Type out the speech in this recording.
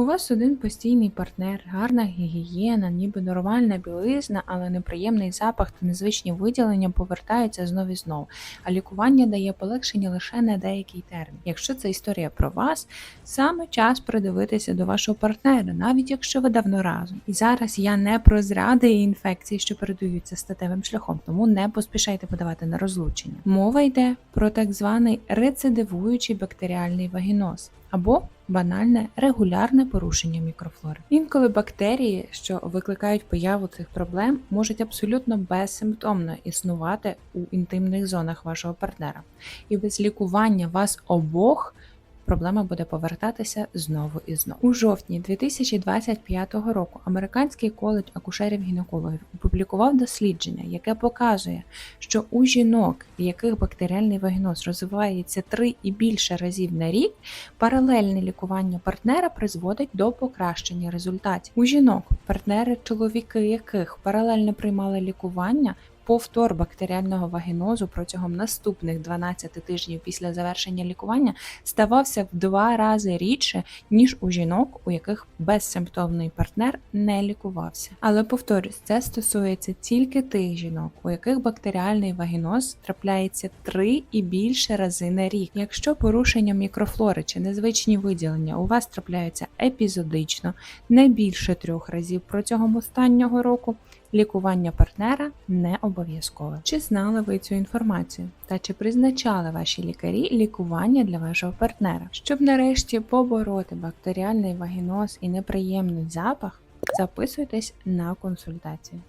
У вас один постійний партнер, гарна гігієна, ніби нормальна білизна, але неприємний запах та незвичні виділення повертаються знов і знов. А лікування дає полегшення лише на деякий термін. Якщо це історія про вас, саме час придивитися до вашого партнера, навіть якщо ви давно разом. І зараз я не про зради і інфекції, що передаються статевим шляхом, тому не поспішайте подавати на розлучення. Мова йде про так званий рецидивуючий бактеріальний вагіноз або банальне регулярне порушення мікрофлори. Інколи бактерії, що викликають появу цих проблем, можуть абсолютно безсимптомно існувати у інтимних зонах вашого партнера, і без лікування вас обох. Проблема буде повертатися знову і знову. У жовтні 2025 року американський коледж акушерів-гінекологів опублікував дослідження, яке показує, що у жінок, в яких бактеріальний вагіноз розвивається три і більше разів на рік, паралельне лікування партнера призводить до покращення результатів. У жінок, партнери чоловіки яких паралельно приймали лікування. Повтор бактеріального вагінозу протягом наступних 12 тижнів після завершення лікування ставався в два рази рідше, ніж у жінок, у яких безсимптомний партнер не лікувався. Але повторюсь, це стосується тільки тих жінок, у яких бактеріальний вагіноз трапляється три і більше рази на рік. Якщо порушення мікрофлори чи незвичні виділення у вас трапляються епізодично, не більше трьох разів протягом останнього року. Лікування партнера не обов'язкове. Чи знали ви цю інформацію? Та чи призначали ваші лікарі лікування для вашого партнера? Щоб нарешті побороти бактеріальний вагіноз і неприємний запах, записуйтесь на консультацію.